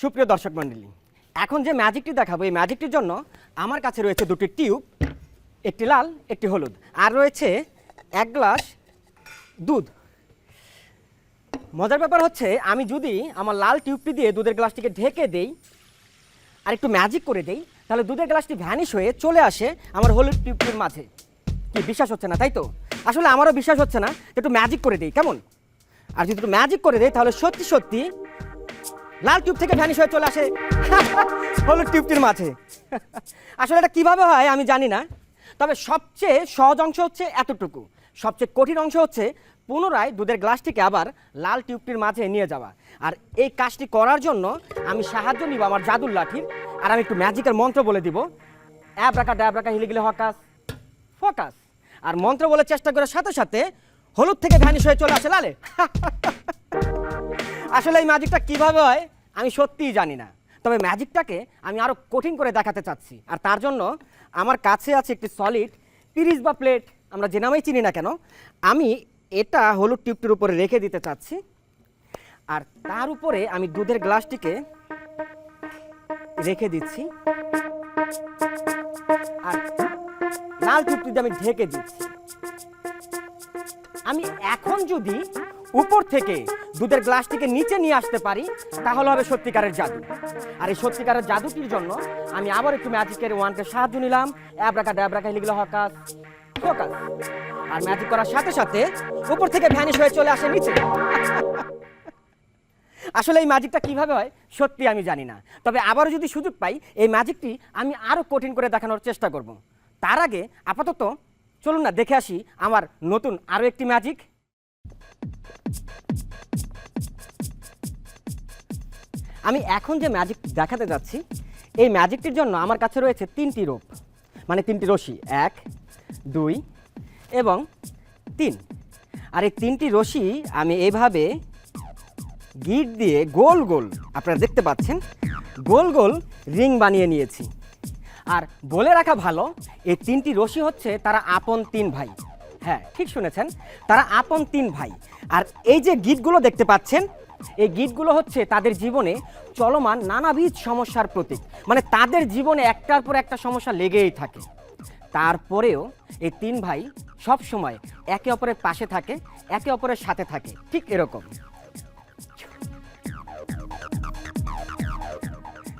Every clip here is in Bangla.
সুপ্রিয় দর্শক মণ্ডলী, এখন যে ম্যাজিকটি দেখাবো, এই ম্যাজিকটির জন্য আমার কাছে রয়েছে দুটি টিউব, একটি লাল, একটি হলুদ। আর রয়েছে এক গ্লাস দুধ। মজার ব্যাপার হচ্ছে, আমি যদি আমার লাল টিউবটি দিয়ে দুধের গ্লাসটিকে ঢেকে দেই, আর একটু ম্যাজিক করে দেই, তাহলে দুধের গ্লাসটি ভ্যানিশ হয়ে চলে আসে আমার হলুদ টিউবটির মাঝে। কি বিশ্বাস হচ্ছে না, তাই তো? আসলে আমারও বিশ্বাস হচ্ছে না একটু ম্যাজিক করে দেই, কেমন? আর যদি একটু ম্যাজিক করে দেই, তাহলে সত্যি সত্যি লাল টিউব থেকে ভ্যানিশ হয়ে চলে আসে। হলুদ টিউবটির মাঝে। আসলে এটা কীভাবে হয় আমি জানি না, তবে সবচেয়ে সহজ অংশ হচ্ছে এতটুকু। সবচেয়ে কঠিন অংশ হচ্ছে পুনরায় দুধের গ্লাসটিকে আবার লাল টিউবটির মাঝে নিয়ে যাওয়া। আর এই কাজটি করার জন্য আমি সাহায্য নিব আমার জাদুর লাঠির আর আমি একটু ম্যাজিকের মন্ত্র বলে দিব। অ্যাব্রাকা ড্যাব্রাকা হিলিগিলে হকাস, ফোকাস। আর মন্ত্র বলে চেষ্টা করার সাথে সাথে হলুদ থেকে ভ্যানিশ হয়ে চলে আসে লালে। আসলে এই ম্যাজিকটা কীভাবে হয়? আমি সত্যিই জানি না। তবে ম্যাজিকটাকে আমি আরও কঠিন করে দেখাতে চাচ্ছি। আর তার জন্য আমার কাছে আছে একটি সলিড পিরিজ বা প্লেট আমরা যে নামেই চিনি না কেন, আমি এটা হলুদ টিপটির উপরে রেখে দিতে চাচ্ছি। আর তার উপরে আমি দুধের গ্লাসটিকে রেখে দিচ্ছি। আর লাল টিপটি দিয়ে আমি ঢেকে দিচ্ছি। আমি এখন যদি উপর থেকে দুধের গ্লাসটিকে নিচে নিয়ে আসতে পারি, তাহলে হবে সত্যিকারের জাদু। আর এই সত্যিকারের জাদুটির জন্য আমি আবার একটু ম্যাজিকের ওয়ানকে সাহায্য নিলাম। অ্যাব্রাকা ড্যাব্রাকা লিখলো হকাস। ফোকাস। আর ম্যাজিক করার সাথে সাথে উপর থেকে ভ্যানিশ হয়ে চলে আসে নিচে। আসলে এই ম্যাজিকটা কীভাবে হয়, সত্যি আমি জানি না। তবে আবারও যদি সুযোগ পাই, এই ম্যাজিকটি আমি আরও কঠিন করে দেখানোর চেষ্টা করব। তার আগে আপাতত চলুন না, দেখে আসি আমার নতুন আরও একটি ম্যাজিক আমি এখন যে ম্যাজিক দেখাতে যাচ্ছি, এই ম্যাজিকটির জন্য আমার কাছে রয়েছে তিনটি রোপ মানে তিনটি রশি, এক, দুই এবং তিন। আর এই তিনটি রশি আমি এভাবে গিট দিয়ে গোল গোল, আপনারা দেখতে পাচ্ছেন, গোল গোল রিং বানিয়ে নিয়েছি। আর বলে রাখা ভালো, এই তিনটি রশি হচ্ছে তারা আপন তিন ভাই। হ্যাঁ ঠিক শুনেছেন? তারা আপন তিন ভাই। আর এই যে গীতগুলো দেখতে পাচ্ছেন এই গীতগুলো হচ্ছে তাদের জীবনে চলমান নানাবিধ সমস্যার প্রতীক। মানে তাদের জীবনে একটার পর একটা সমস্যা লেগেই থাকে। তারপরেও এই তিন ভাই সব সময় একে অপরের পাশে থাকে, একে অপরের সাথে থাকে। ঠিক এরকম।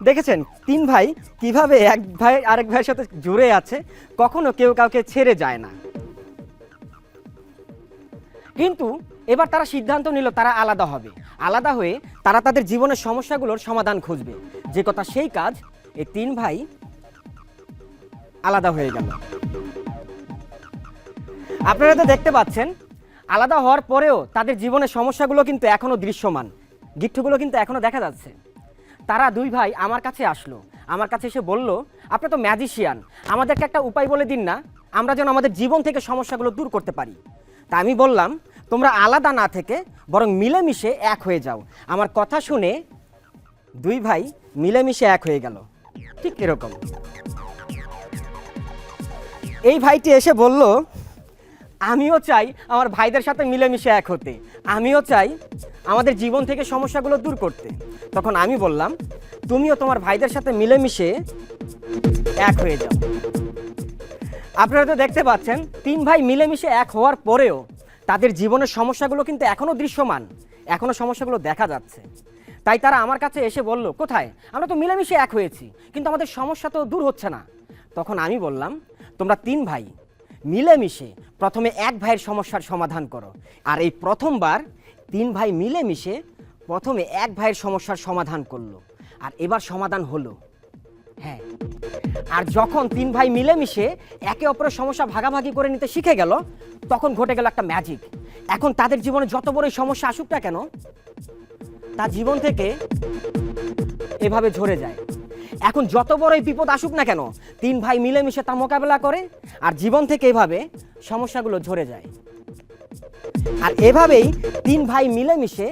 দেখেছেন? তিন ভাই কীভাবে এক ভাই, আরেক ভাইয়ের সাথে জুড়ে আছে, কখনো কেউ কাউকে ছেড়ে যায় না। কিন্তু এবার তারা সিদ্ধান্ত নিল তারা আলাদা হবে। আলাদা হয়ে তারা তাদের জীবনের সমস্যাগুলোর সমাধান খুঁজবে। যে কথা সেই কাজ এই তিন ভাই আলাদা হয়ে গেল। আপনারা তো দেখতে পাচ্ছেন, আলাদা হওয়ার পরেও তাদের জীবনের সমস্যাগুলো কিন্তু এখনও দৃশ্যমান। গিট্টুগুলো কিন্তু এখনও দেখা যাচ্ছে। তারা দুই ভাই আমার কাছে আসলো। আমার কাছে এসে বলল, আপনি তো ম্যাজিশিয়ান। আমাদেরকে একটা উপায় বলে দিন না। আমরা যেন আমাদের জীবন থেকে সমস্যাগুলো দূর করতে পারি। তা আমি বললাম, তোমরা আলাদা না থেকে বরং মিলেমিশে এক হয়ে যাও। আমার কথা শুনে দুই ভাই মিলেমিশে এক হয়ে গেল। ঠিক এরকম। এই ভাইটি এসে বলল, আমিও চাই আমার ভাইদের সাথে মিলেমিশে এক হতে। আমিও চাই আমাদের জীবন থেকে সমস্যাগুলো দূর করতে। তখন আমি বললাম, তুমিও তোমার ভাইদের সাথে মিলেমিশে এক হয়ে যাও। আপনারা তো দেখতে পাচ্ছেন, তিন ভাই মিলেমিশে এক হওয়ার পরেও তাদের জীবনের সমস্যাগুলো কিন্তু এখনও দৃশ্যমান এখনও সমস্যাগুলো দেখা যাচ্ছে। তাই তারা আমার কাছে এসে বলল, কোথায়? আমরা তো মিলেমিশে এক হয়েছি, কিন্তু আমাদের সমস্যা তো দূর হচ্ছে না। তখন আমি বললাম, তোমরা তিন ভাই মিলেমিশে প্রথমে এক ভাইয়ের সমস্যার সমাধান করো, আর এই প্রথমবার তিন ভাই মিলেমিশে প্রথমে এক ভাইয়ের সমস্যার সমাধান করল, আর এবার সমাধান হলো। হ্যাঁ। আর যখন তিন ভাই মিলেমিশে একে অপরের সমস্যা ভাগাভাগি করে নিতে শিখে গেল, তখন ঘটে গেল একটা ম্যাজিক এখন তাদের জীবনে যত বড়ই সমস্যা আসুক না কেন তার জীবন থেকে এভাবে ঝরে যায়। এখন যত বড়ই বিপদ আসুক না কেন, তিন ভাই মিলেমিশে তা মোকাবেলা করে আর জীবন থেকে এভাবে সমস্যাগুলো ঝরে যায়। আর এভাবেই তিন ভাই মিলেমিশে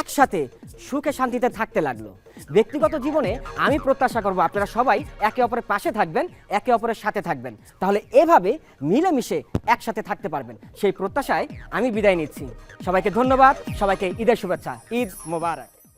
একসাথে সুখে শান্তিতে থাকতে লাগল। ব্যক্তিগত জীবনে আমি প্রত্যাশা করব আপনারা সবাই একে অপরের পাশে থাকবেন, একে অপরের সাথে থাকবেন। তাহলে এভাবে মিলেমিশে একসাথে থাকতে পারবেন। সেই প্রত্যাশায় আমি বিদায় নিচ্ছি। সবাইকে ধন্যবাদ, সবাইকে ঈদের শুভেচ্ছা। ঈদ মোবারক।